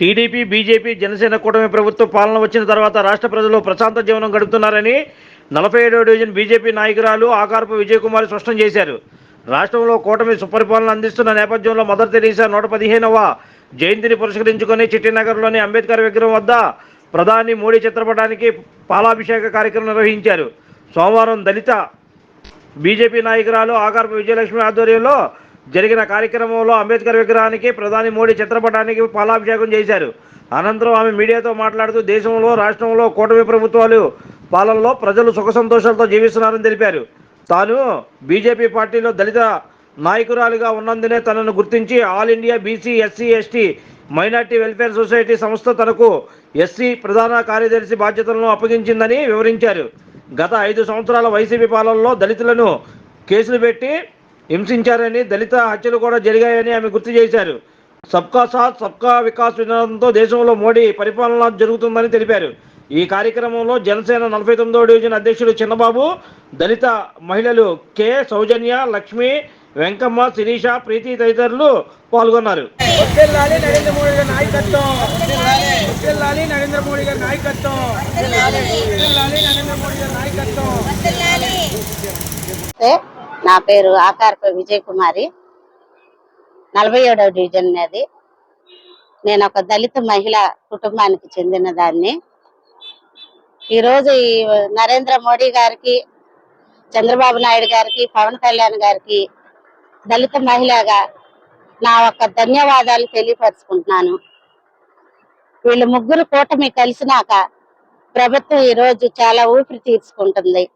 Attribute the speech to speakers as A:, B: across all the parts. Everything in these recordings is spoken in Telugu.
A: టీడీపీ బీజేపీ జనసేన కూటమి ప్రభుత్వ పాలన వచ్చిన తర్వాత రాష్ట్ర ప్రజలు ప్రశాంత జీవనం గడుపుతున్నారని నలభై ఏడవ డివిజన్ బీజేపీ నాయకురాలు ఆకారపు విజయకుమారి స్పష్టం చేశారు. రాష్ట్రంలో కూటమి సుపరిపాలన అందిస్తున్న నేపథ్యంలో మదర్ తెరీసా నూట పదిహేనవ జయంతిని పురస్కరించుకొని చిట్టినగర్లోని అంబేద్కర్ విగ్రహం వద్ద ప్రధాని మోడీ చిత్రపటానికి పాలాభిషేక కార్యక్రమం నిర్వహించారు. సోమవారం దళిత బీజేపీ నాయకురాలు ఆకారపు విజయలక్ష్మి ఆధ్వర్యంలో జరిగిన కార్యక్రమంలో అంబేద్కర్ విగ్రహానికి ప్రధాని మోడీ చిత్రపటానికి పాలాభిషేకం చేశారు. అనంతరం ఆమె మీడియాతో మాట్లాడుతూ దేశంలో రాష్ట్రంలో కూటమి ప్రభుత్వాలు పాలనలో ప్రజలు సుఖ సంతోషాలతో జీవిస్తున్నారని తెలిపారు. తాను బీజేపీ పార్టీలో దళిత నాయకురాలిగా ఉన్నందునే తనను గుర్తించి all India BC SC ST minority welfare society సంస్థ తనకు ఎస్సీ ప్రధాన కార్యదర్శి బాధ్యతలను అప్పగించిందని వివరించారు. గత ఐదు సంవత్సరాల వైసీపీ పాలనలో దళితులను కేసులు పెట్టి హింసించారని దళిత హత్యలు కూడా జరిగాయని ఆమె గుర్తు చేశారు. సబ్కా సాత్ సబ్కా వికాస్ విధానంతో దేశంలో మోడీ పరిపాలన జరుగుతుందని తెలిపారు. ఈ కార్యక్రమంలో జనసేన నలభై తొమ్మిదవ డివిజన్ అధ్యక్షుడు చిన్నబాబు దళిత మహిళలు కె. సౌజన్య లక్ష్మి వెంకమ్మ శిరీష ప్రీతి తదితరులు పాల్గొన్నారు.
B: నరేంద్ర మోడీ గారి నాయకత్వం. వర్ధిల్లాలి నరేంద్ర మోడీ గారి నాయకత్వం. వర్ధిల్లాలి నరేంద్ర మోడీ గారి నాయకత్వం.
C: నమస్తే నా పేరు ఆకారప విజయ్ కుమారి నలభై ఏడవ డివిజన్ అది నేను ఒక దళిత మహిళ కుటుంబానికి చెందిన దాన్ని. ఈరోజు ఈ నరేంద్ర మోడీ గారికి చంద్రబాబు నాయుడు గారికి పవన్ కళ్యాణ్ గారికి దళిత మహిళగా నా యొక్క ధన్యవాదాలు తెలియపరుచుకుంటున్నాను. వీళ్ళు ముగ్గురు కూటమి కలిసినాక ప్రభుత్వం ఈరోజు చాలా ఊపిరి తీర్చుకుంటుంది.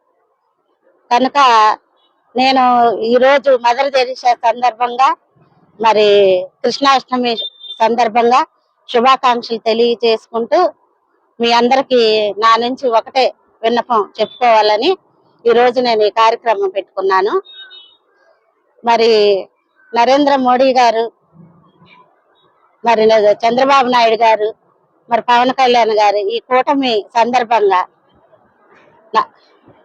C: కనుక నేను ఈరోజు మదర్ తెరీసా సందర్భంగా మరి కృష్ణాష్టమి సందర్భంగా శుభాకాంక్షలు తెలియజేసుకుంటూ మీ అందరికీ నా నుంచి ఒకటే విన్నపం చెప్పుకోవాలని ఈరోజు నేను ఈ కార్యక్రమం పెట్టుకున్నాను. మరి నరేంద్ర మోడీ గారు మరి చంద్రబాబు నాయుడు గారు మరి పవన్ కళ్యాణ్ గారు ఈ కూటమి సందర్భంగా నా-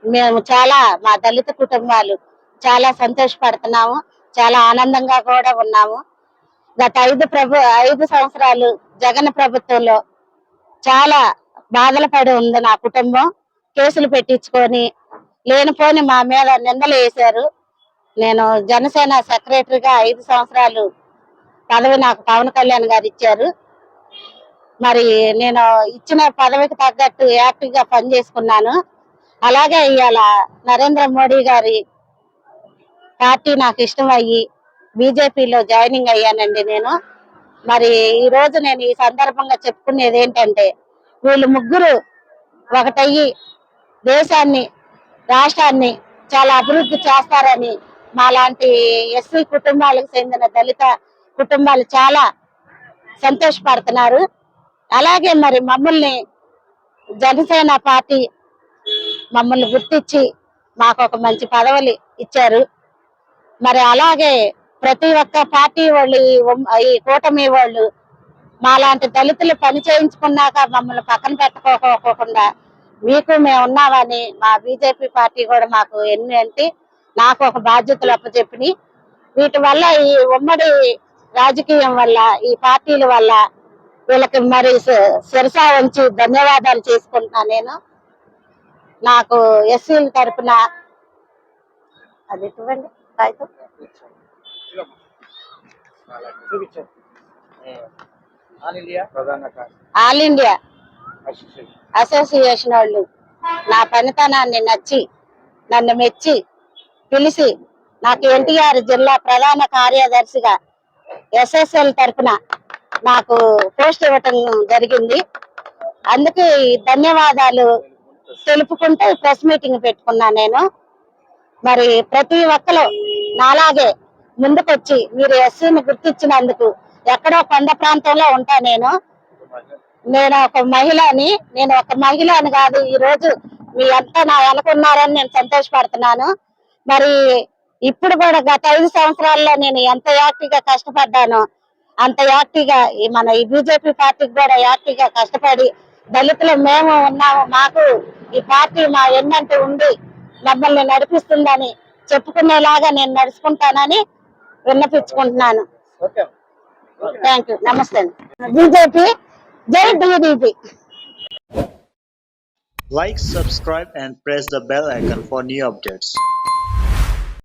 C: మేము చాలా మా దళిత కుటుంబాలు చాలా సంతోషపడుతున్నాము. చాలా ఆనందంగా కూడా ఉన్నాము. గత ఐదు ప్రభు ఐదు సంవత్సరాలు జగన్ ప్రభుత్వంలో చాలా బాధలు పడి ఉంది నా కుటుంబం. కేసులు పెట్టించుకొని లేనిపోని మా మీద నిందలు వేశారు. నేను జనసేన సెక్రటరీగా ఐదు సంవత్సరాలు పదవి నాకు పవన్ కళ్యాణ్ గారు ఇచ్చారు. మరి నేను ఇచ్చిన పదవికి తగ్గట్టు యాక్టివ్గా పనిచేసుకున్నాను. అలాగే ఇవాళ నరేంద్ర మోడీ గారి పార్టీ నాకు ఇష్టం అయ్యి బీజేపీలో జాయినింగ్ అయ్యానండి నేను. మరి ఈ రోజు నేను ఈ సందర్భంగా చెప్పుకునేది ఏంటంటే వీళ్ళు ముగ్గురు ఒకటయ్యి దేశాన్ని రాష్ట్రాన్ని చాలా అభివృద్ధి చేస్తారని మాలాంటి ఎస్సీ కుటుంబాలకు చెందిన దళిత కుటుంబాలు చాలా సంతోషపడుతున్నారు. అలాగే మరి మమ్మల్ని జనసేన పార్టీ మమ్మల్ని గుర్తించి మాకు ఒక మంచి పదవులు ఇచ్చారు. మరి అలాగే ప్రతి ఒక్క పార్టీ వాళ్ళు ఈ ఈ కూటమి వాళ్ళు మాలాంటి దళితులు పని చేయించుకున్నాక మమ్మల్ని పక్కన పెట్టుకోకోకుండా మీకు మేము ఉన్నామని మా బీజేపీ పార్టీ కూడా మాకు ఎన్ని అంటే నాకు ఒక బాధ్యతలు అప్పచెప్పినాయి వీటి వల్ల ఈ ఉమ్మడి రాజకీయం వల్ల ఈ పార్టీల వల్ల వీళ్ళకి మరి శ- ఉంచి ధన్యవాదాలు చేసుకుంటున్నా నేను. నాకు ఎస్సీల తరపున అది చూడండి కాగితం.
B: చూపించారు ఆల్ ఇండియా.
C: అసోసియేషన్ వాళ్ళు నా పనితనాన్ని నచ్చి నన్ను మెచ్చి పిలిచి నాకు ఎన్టీఆర్ జిల్లా ప్రధాన కార్యదర్శిగా ఎస్ఎస్ఎల్ తరఫున నాకు పోస్ట్ ఇవ్వటం జరిగింది. అందుకే ఈ ధన్యవాదాలు తెలుపుకుంటూ ప్రెస్ మీటింగ్ పెట్టుకున్నా నేను. మరి ప్రతి ఒక్కరు నాలాగే ముందుకొచ్చి మీరు ఎస్సీని గుర్తించినందుకు ఎక్కడో కొండ ప్రాంతంలో ఉంటా నేను. నేను ఒక మహిళని నేను ఒక మహిళని కాదు ఈ రోజు మీ అంతా నా వెనకున్నారని నేను సంతోషపడుతున్నాను. మరి ఇప్పుడు కూడా గత ఐదు సంవత్సరాల్లో నేను ఎంత యాక్టివ్గా కష్టపడ్డానో అంత యాక్టివ్గా మన ఈ బీజేపీ పార్టీకి కూడా యాక్టివ్గా కష్టపడి దళితులు మేము ఉన్నాము మాకు ఈ పార్టీ మా ఎన్నంటే ఉంది మమ్మల్ని నడిపిస్తుందని చెప్పుకునేలాగా నేను నడుచుకుంటానని విన్నపించుకుంటున్నాను.
B: ఓకే.
C: థ్యాంక్ యూ నమస్తే బీజేపీ జై TDP.
D: Like, subscribe, and press the bell icon for new updates.